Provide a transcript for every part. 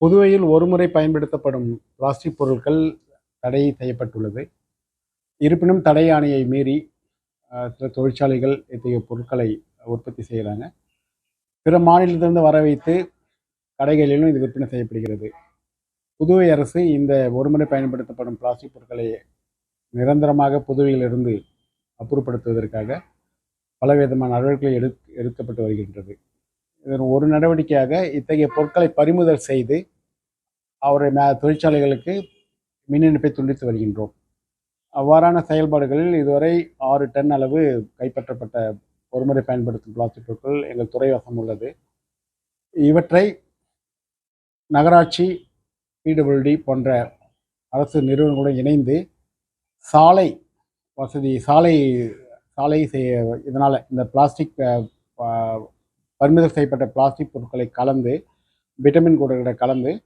புதுவையில் ஒருமுறை பயன்படுத்தப்படும் பிளாஸ்டிக் பொருட்கள் தடை செய்யப்பட்டுள்ளது. இருப்பினும் தடை ஆணையை மீறி சில தொழிற்சாலைகள் இத்தகைய பொருட்களை உற்பத்தி செய்கிறாங்க பிற மாநிலத்திலிருந்து வர வைத்து கடைகளிலும் இது விற்பனை செய்யப்படுகிறது. புதுவை அரசு இந்த ஒருமுறை பயன்படுத்தப்படும் பிளாஸ்டிக் பொருட்களை நிரந்தரமாக புதுவையிலிருந்து அப்புறப்படுத்துவதற்காக பலவிதமான நடவடிக்கைகள் எடு எடுக்கப்பட்டு வருகின்றது. இதன் ஒரு நடவடிக்கையாக இத்தகைய பொருட்களை பறிமுதல் செய்து அவரை மே தொழிற்சாலைகளுக்கு மின் இணைப்பை துண்டித்து வருகின்றோம். அவ்வாறான செயல்பாடுகளில் இதுவரை ஆறு டன் அளவு கைப்பற்றப்பட்ட ஒருமுறை பயன்படுத்தும் பிளாஸ்டிக் பொருட்கள் எங்கள் துறை வசம் உள்ளது. இவற்றை நகராட்சி பிடபிள்யூடி போன்ற அரசு நிறுவனங்களுடன் இணைந்து சாலை வசதி சாலை சாலை செய்ய இதனால் இந்த பிளாஸ்டிக் பறிமுதல் செய்யப்பட்ட பிளாஸ்டிக் பொருட்களை கலந்து விட்டமின் கூடங்களை கலந்து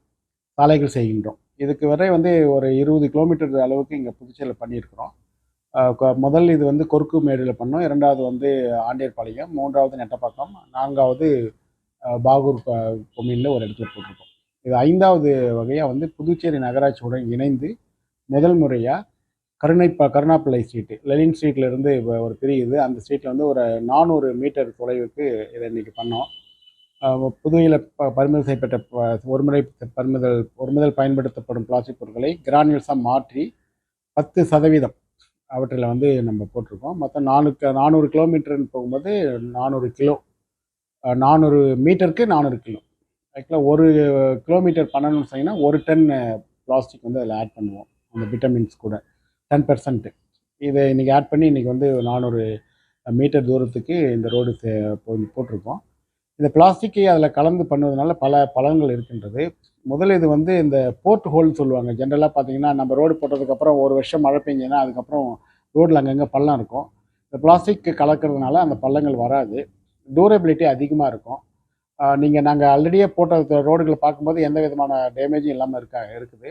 சாலைகள் செய்கின்றோம். இதுக்கு வரை வந்து ஒரு இருபது கிலோமீட்டர் அளவுக்கு இங்கே புதுச்சேரியில் பண்ணியிருக்கிறோம். முதல் இது வந்து கொருக்கு மேடில் பண்ணோம். இரண்டாவது வந்து ஆண்டியர்பாளையம் மூன்றாவது நெட்டப்பாக்கம் நான்காவது பாகூர் கொ- ஒரு இடத்துல போட்டிருக்கோம். இது ஐந்தாவது வகையாக வந்து புதுச்சேரி நகராட்சியுடன் இணைந்து முதல் முறையாக கருணை ப கருணாப்பிள்ளை ஸ்ட்ரீட்டு லெலின் ஸ்ட்ரீட்லேருந்து இப்போ ஒரு பிரியுது. அந்த ஸ்ட்ரீட்டில் வந்து ஒரு நானூறு மீட்டர் தொலைவுக்கு இதை இன்னைக்கு பண்ணோம். புதுவையில் ப பறிமுதல் செய்யப்பட்ட ப- ஒருமுறை பறிமுதல் ஒருமுதல் பயன்படுத்தப்படும் பிளாஸ்டிக் பொருட்களை கிரானியூல்ஸாக மாற்றி பத்து சதவீதம் அவற்றில் வந்து நம்ம போட்டிருக்கோம். மொத்தம் நானூறு நானூறு கிலோமீட்டர்னு போகும்போது நானூறு கிலோ. நானூறு மீட்டருக்கு நானூறு கிலோ. ஆக்சுவலாக ஒரு கிலோமீட்டர் பண்ணணும்னு சொன்னீங்கன்னா ஒரு டன் பிளாஸ்டிக் வந்து அதில் ஆட் பண்ணுவோம். அந்த விட்டமின்ஸ் கூட. டென் பெர்சன்ட்டு இதை இன்றைக்கி ஆட் பண்ணி இன்றைக்கி வந்து நானூறு மீட்டர் தூரத்துக்கு இந்த ரோடு போட்டிருக்கோம். இந்த பிளாஸ்டிக்கை அதில் கலந்து பண்ணுவதனால பல பலன்கள் இருக்கின்றது. முதல்ல இது வந்து இந்த போர்ட் ஹோல்னு சொல்லுவாங்க. ஜென்ரலாக பார்த்தீங்கன்னா நம்ம ரோடு போட்டதுக்கப்புறம் ஒரு வருஷம் மழை பெஞ்சதுன்னா அதுக்கப்புறம் ரோட்டில் அங்கங்கே பள்ளம் இருக்கும். இந்த பிளாஸ்டிக் கலக்கிறதுனால அந்த பள்ளங்கள் வராது. டூரபிலிட்டி அதிகமாக இருக்கும். நீங்கள் நாங்கள் ஆல்ரெடியே போட்ட ரோடுகளை பார்க்கும்போது எந்த விதமான டேமேஜும் இல்லாமல் இருக்கா இருக்குது.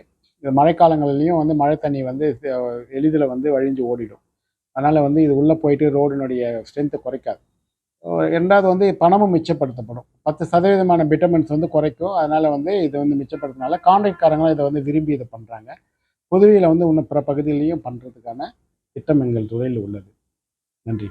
மழைக்காலங்கள்லேயும் வந்து மழை தண்ணி வந்து எளிதில் வந்து வழிஞ்சு ஓடிடும். அதனால் வந்து இது உள்ளே போயிட்டு ரோடினுடைய ஸ்ட்ரென்த்தை குறைக்காது. ரெண்டாவது வந்து பணமும் மிச்சப்படுத்தப்படும். பத்து சதவீதமான விட்டமின்ஸ் வந்து குறைக்கும். அதனால் வந்து இதை வந்து மிச்சப்படுத்தினால கான்ட்ராக்ட்காரங்களும் இதை வந்து விரும்பி இதை பண்ணுறாங்க புதுவையில் வந்து இன்னும் பிற பகுதியிலையும் பண்ணுறதுக்கான திட்டம் எங்கள் துறையில் உள்ளது. நன்றி.